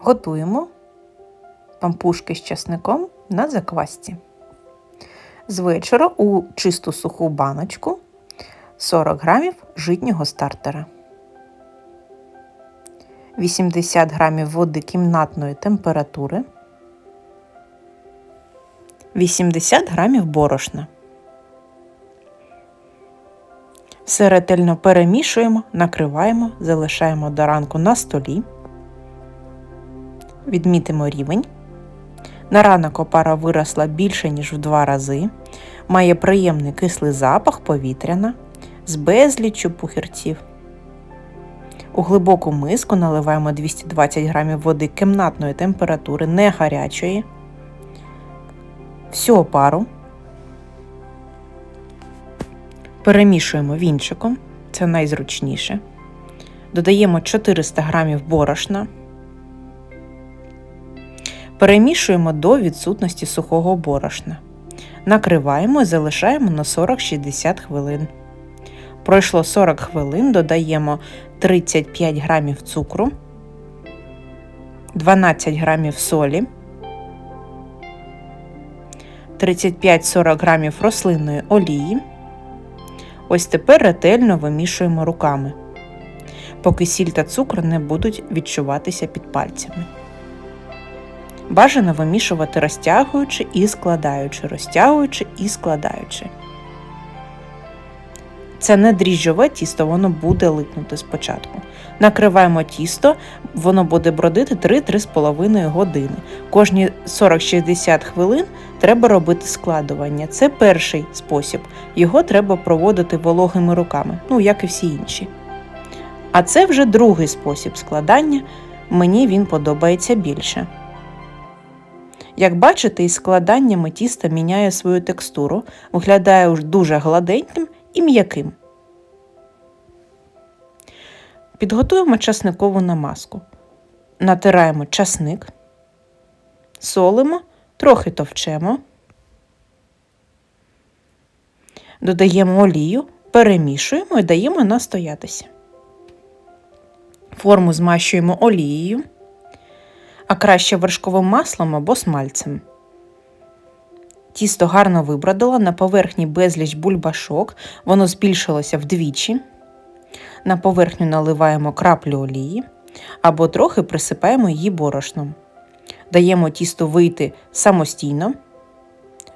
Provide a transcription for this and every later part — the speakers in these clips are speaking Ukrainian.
Готуємо пампушки з часником на заквасці. З у чисту суху баночку 40 грамів житнього стартера, 80 грамів води кімнатної температури, 80 грамів борошна. Все ретельно перемішуємо, накриваємо, залишаємо до ранку на столі. Відмітимо рівень. На ранок опара виросла більше, ніж в два рази. Має приємний кислий запах повітряна з безліччю пухірців. У глибоку миску наливаємо 220 г води кімнатної температури, не гарячої. Всю опару. Перемішуємо вінчиком, це найзручніше. Додаємо 400 г борошна. Перемішуємо до відсутності сухого борошна. Накриваємо і залишаємо на 40-60 хвилин. Пройшло 40 хвилин, додаємо 35 г цукру, 12 г солі, 35-40 г рослинної олії. Ось тепер ретельно вимішуємо руками, поки сіль та цукор не будуть відчуватися під пальцями. Бажано вимішувати розтягуючи і складаючи, розтягуючи і складаючи. Це не дріжджове тісто, воно буде липнути спочатку. Накриваємо тісто, воно буде бродити 3-3,5 години. Кожні 40-60 хвилин треба робити складування. Це перший спосіб. Його треба проводити вологими руками, ну як і всі інші. А це вже другий спосіб складання. Мені він подобається більше. Як бачите, із складаннями тіста міняє свою текстуру, виглядає дуже гладеньким і м'яким. Підготуємо часникову намазку. Натираємо часник, солимо, трохи товчемо, додаємо олію, перемішуємо і даємо настоятися. Форму змащуємо олією а краще вершковим маслом або смальцем. Тісто гарно вибродило, на поверхні безліч бульбашок, воно збільшилося вдвічі. На поверхню наливаємо краплю олії або трохи присипаємо її борошном. Даємо тісту вийти самостійно,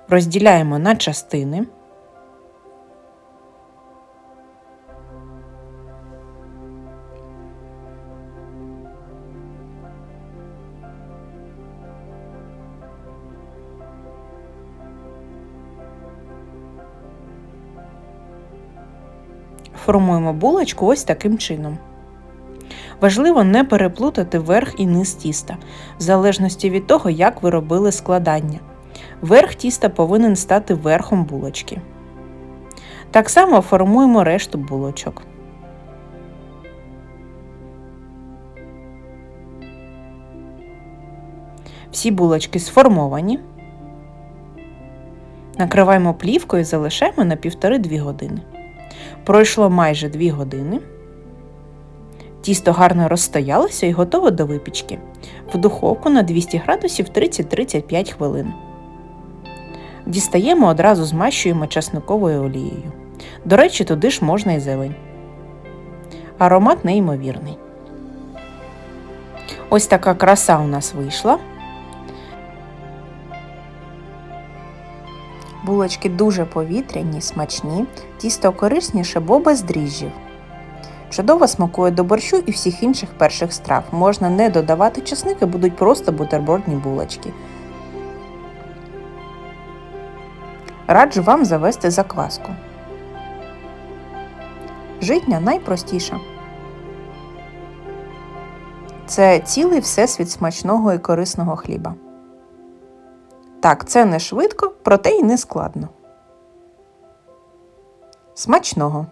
розділяємо на частини. Формуємо булочку ось таким чином. Важливо не переплутати верх і низ тіста, в залежності від того, як ви робили складання. Верх тіста повинен стати верхом булочки. Так само формуємо решту булочок. Всі булочки сформовані. Накриваємо плівкою і залишаємо на 1,5-2 години. Пройшло майже 2 години. Тісто гарно розстоялося і готове до випічки. В духовку на 200 градусів 30-35 хвилин. Дістаємо одразу змащуємо часниковою олією. До речі, туди ж можна і зелень. Аромат неймовірний. Ось така краса у нас вийшла. Булочки дуже повітряні, смачні, тісто корисніше, бо без дріжджів. Чудово смакує до борщу і всіх інших перших страв. Можна не додавати чесники, будуть просто бутербродні булочки. Раджу вам завести закваску. Житня найпростіша. Це цілий всесвіт смачного і корисного хліба. Так, це не швидко, проте й не складно. Смачного!